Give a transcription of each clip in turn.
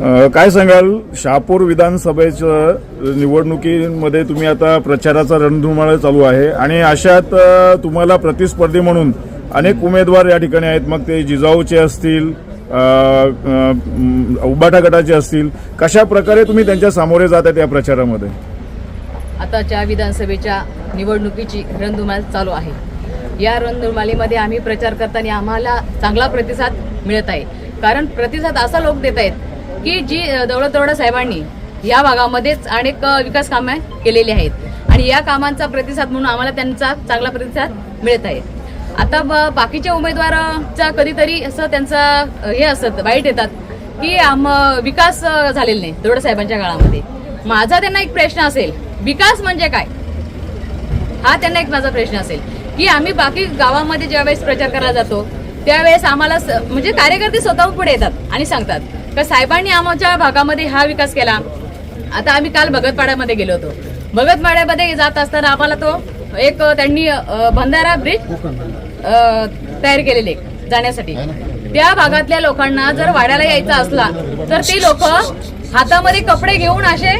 काय सांगाल? शहापूर विधानसभेच्या निवडणुकीमध्ये तुम्ही आता प्रचाराचा रणधुमाळ चालू आहे आणि अशात तुम्हाला प्रतिस्पर्धी म्हणून अनेक उमेदवार या ठिकाणी आहेत. मग ते जिजाऊचे असतील उबाटा गटाचे असतील. कशा प्रकारे तुम्ही त्यांच्या सामोरे जात आहेत या प्रचारामध्ये? आताच्या विधानसभेच्या निवडणुकीची रणधुमाळ चालू आहे या रणधुमाळीमध्ये आम्ही प्रचार करताना आम्हाला चांगला प्रतिसाद मिळत आहे. कारण प्रतिसाद असा लोक देत आहेत की जी दौलत दौडा साहेबांनी या भागामध्येच अनेक विकास कामे केलेली आहेत. आणि या कामांचा प्रतिसाद म्हणून आम्हाला त्यांचा चांगला प्रतिसाद मिळत आहे. आता ब- बाकीच्या उमेदवारांचा कधीतरी असं त्यांचा हे असत वाईट येतात की आम विकास झालेला नाही दौडा साहेबांच्या काळामध्ये. माझा त्यांना एक प्रश्न असेल विकास म्हणजे काय? हा त्यांना एक माझा प्रश्न असेल की आम्ही बाकी गावामध्ये ज्यावेळेस प्रचार करायला जातो त्यावेळेस आम्हाला स- म्हणजे कार्यकर्ते स्वतःहून पुढे येतात आणि सांगतात का साहेबांनी आमच्या भागामध्ये हा विकास केला. आता आम्ही काल भगतपाड्यामध्ये गेलो होतो. भगतपाड्यामध्ये जात असताना आम्हाला तो एक त्यांनी अ, बंधारा ब्रिज तयार केलेले जाण्यासाठी. त्या भागातल्या लोकांना जर वाड्याला यायचं असला तर ते लोक हातामध्ये कपडे घेऊन असे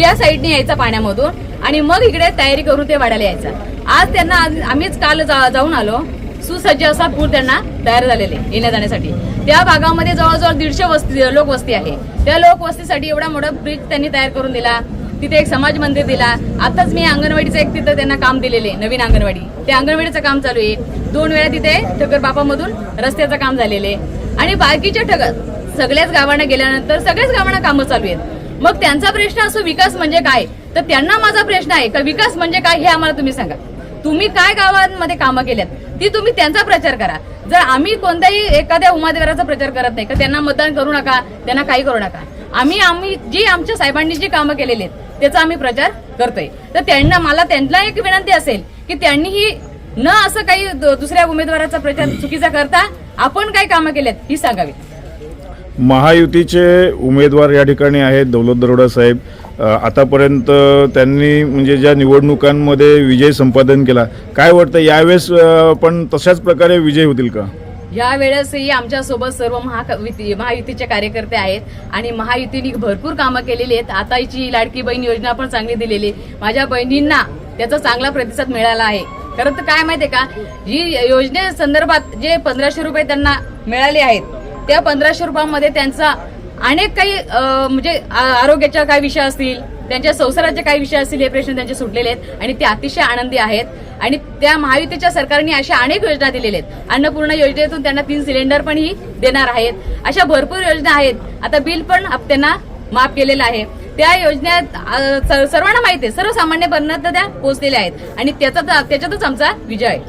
या साईडने यायचा पाण्यामधून आणि मग इकडे तयारी करून ते वाड्याला यायचं. आज त्यांना आम्हीच काल जाऊन आलो. सुसज्ज असा पूल त्यांना तयार झालेले येण्या जाण्यासाठी. त्या भागामध्ये जवळजवळ दीडशे वस्ती लोकवस्ती आहे. त्या लोकवस्तीसाठी एवढा मोठा ब्रिज त्यांनी तयार करून दिला. तिथे एक समाज मंदिर दिला. आताच मी अंगणवाडीचं एक तिथं त्यांना काम दिलेले नवीन अंगणवाडी. ते अंगणवाडीचं काम चालू आहे. दोन वेळा तिथे ठकर बापामधून रस्त्याचं काम झालेले. आणि बाकीच्या ठगर सगळ्याच गावांना गेल्यानंतर सगळ्याच गावांना कामं चालू आहेत. मग त्यांचा प्रश्न असो विकास म्हणजे काय? तर त्यांना माझा प्रश्न आहे का विकास म्हणजे काय हे आम्हाला तुम्ही सांगा. तुम्ही काय गावांमध्ये कामं केल्यात ती तुम्ही त्यांचा प्रचार करा. जर आम्ही कोणत्याही एखाद्या उमेदवाराचा प्रचार करत नाही का त्यांना मतदान करू नका त्यांना काही करू नका. आम्ही आम्ही जी आमच्या साहेबांनी जी कामं केलेली आहेत त्याचा आम्ही प्रचार करतोय. तर त्यांना मला त्यांना एक विनंती असेल की त्यांनीही न असं काही दुसऱ्या उमेदवाराचा प्रचार चुकीचा करता आपण काय कामं केलेत ही सांगावी. महायुतीचे उमेदवार या ठिकाणी आहेत दौलत दरोडा साहेब. आतापर्यंत त्यांनी म्हणजे ज्या निवडणुकांमध्ये विजय संपादन केला काय वाटतं यावेळेस पण तशाच प्रकारे विजय होतील का? या वेळेसही सर्व महायुती महायुतीचे कार्यकर्ते आहेत आणि महायुतीने भरपूर कामं केलेली आहेत. आताची लाडकी बहीण योजना पण चांगली दिलेली आहे. माझ्या बहिणींना त्याचा चांगला प्रतिसाद मिळाला आहे. खरं तर काय माहितीये का ही योजने संदर्भात जे पंधराशे रुपये त्यांना मिळाले आहेत त्या पंधराशे रुपयामध्ये त्यांचा अनेक काही म्हणजे आरोग्याच्या काही विषय असतील त्यांच्या संसाराचे काही विषय असतील हे प्रश्न त्यांचे सुटलेले आहेत. आणि ते अतिशय आनंदी आहेत. आणि त्या महायुतीच्या सरकारने अशा अनेक योजना दिलेल्या आहेत. अन्नपूर्ण योजनेतून त्यांना तीन सिलेंडर पण ही देणार आहेत. अशा भरपूर योजना आहेत. आता बिल पण आप- त्यांना माफ केलेलं आहे. त्या योजनेत सर्वांना माहिती आहे. सर्वसामान्यपर्यंत त्या पोहोचलेल्या आहेत. आणि त्याचा त्याच्यातच आमचा विजय आहे.